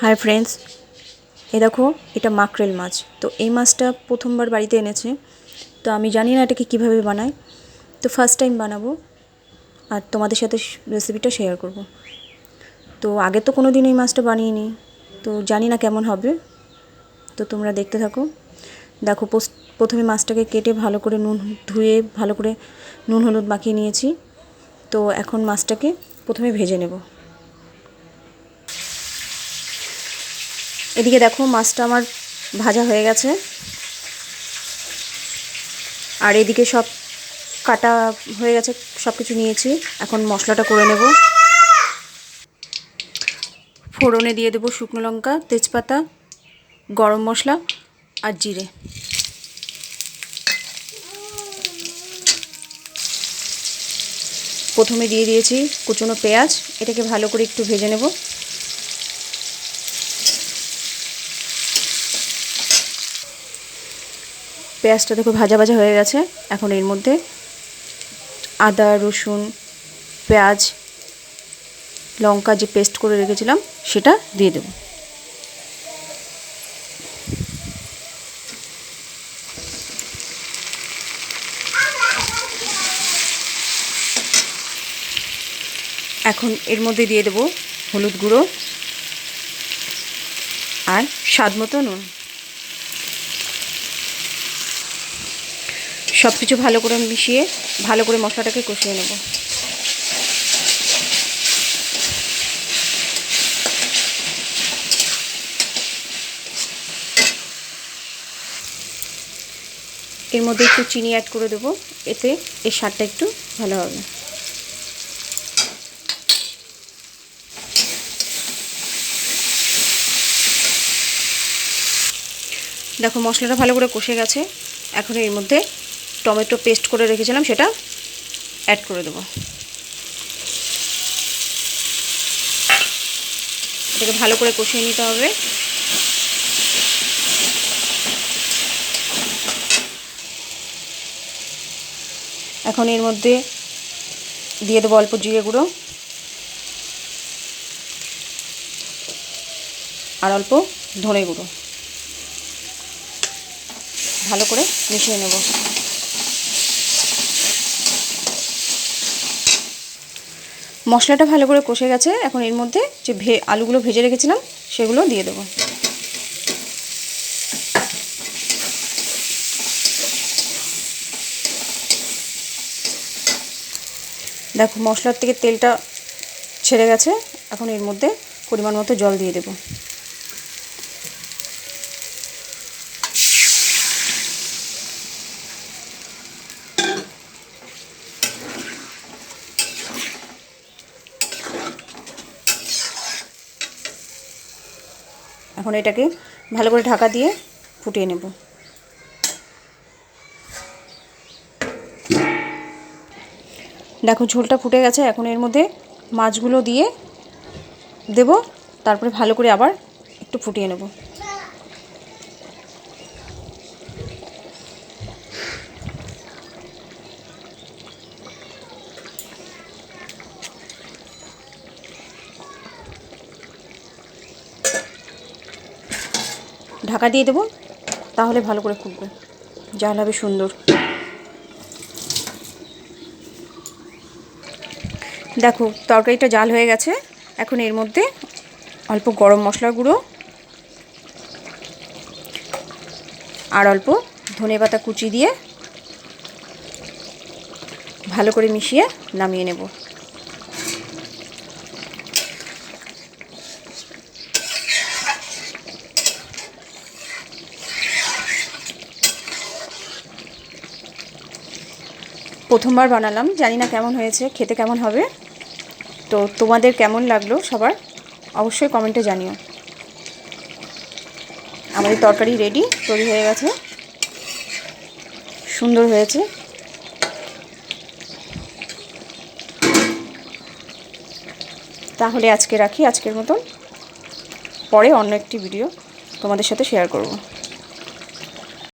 Hi friends, এ দেখো, এটা মাকরেল মাছ। তো এই মাছটা প্রথমবার বাড়িতে এনেছে। তো আমি জানি না এটাকে কীভাবে বানায়। তো ফার্স্ট টাইম বানাবো। আর তোমাদের সাথে রেসিপিটা শেয়ার করব। তো আগে তো কোনো দিন এই মাছটা বানিয়ে তো জানি না কেমন হবে। তো তোমরা দেখতে থাকো। দেখো প্রথমে মাছটাকে কেটে ভালো করে নুন ধুয়ে, ভালো করে নুন হলুদ মাখিয়ে নিয়েছি। তো এখন মাছটাকে প্রথমে ভেজে নেব। এদিকে দেখো মাছটা আমার ভাজা হয়ে গেছে। আর এদিকে সব কাটা হয়ে গেছে সব কিছু নিয়েছি। এখন মশলাটা করে নেব। ফোড়নে দিয়ে দেবো শুকনো লঙ্কা, তেজপাতা, গরম মশলা আর জিরে। প্রথমে দিয়ে দিয়েছি কুচনো পেঁয়াজ, এটাকে ভালো করে একটু ভেজে নেব। পেঁয়াজটা দেখো ভাজা ভাজা হয়ে গেছে। এখন এর মধ্যে আদা, রসুন, পেঁয়াজ, লঙ্কা যে পেস্ট করে রেখেছিলাম, সেটা দিয়ে দেব। এখন এর মধ্যে দিয়ে দেব হলুদ গুঁড়ো আর স্বাদ মতো নুন। সব কিছু ভালো করে মিশিয়ে, ভালো করে মশলাটাকে কষিয়ে নেব। এর মধ্যে একটু চিনি অ্যাড করে দেবো, এতে এর স্বাদটা একটু ভালো হবে। দেখো মশলাটা ভালো করে কষে গেছে, এখন এর মধ্যে টমেটো পেস্ট করে রেখেছিলাম, সেটা অ্যাড করে দেবো। এটাকে ভালো করে কষিয়ে নিতে হবে। এখন এর মধ্যে দিয়ে দেবো অল্প জিরে গুঁড়ো আর অল্প ধনে গুঁড়ো। ভালো করে মিশিয়ে নেব। মশলাটা ভালো করে কষে গেছে। এখন এর মধ্যে যে ভে আলুগুলো ভেজে রেখেছিলাম, সেগুলো দিয়ে দেবো। দেখো, মশলার থেকে তেলটা ছেড়ে গেছে। এখন এর মধ্যে পরিমাণ মতো জল দিয়ে দেবো। এখন এটাকে ভালো করে ঢাকা দিয়ে ফুটিয়ে নেব। দেখো ঝোলটা ফুটে গেছে, এখন এর মধ্যে মাছগুলো দিয়ে দেব, তারপরে ভালো করে আবার একটু ফুটিয়ে নেব। ঢাকা দিয়ে দেবো, তাহলে ভালো করে ফুটবে। জাল হবে সুন্দর। দেখো, তরকারিটা জাল হয়ে গেছে। এখন এর মধ্যে অল্প গরম মশলার গুঁড়ো আর অল্প ধনে পাতা কুচি দিয়ে ভালো করে মিশিয়ে নামিয়ে নেব। প্রথমবার বানালাম, জানি না কেমন হয়েছে, খেতে কেমন হবে। তো তোমাদের কেমন লাগল সবার, অবশ্যই কমেন্টে জানিও। আমাদের তরকারি রেডি তৈরি হয়ে গেছে। সুন্দর হয়েছে। তাহলে আজকে রাখি, আজকের মতন। পরে অন্য একটি ভিডিও তোমাদের সাথে শেয়ার করব।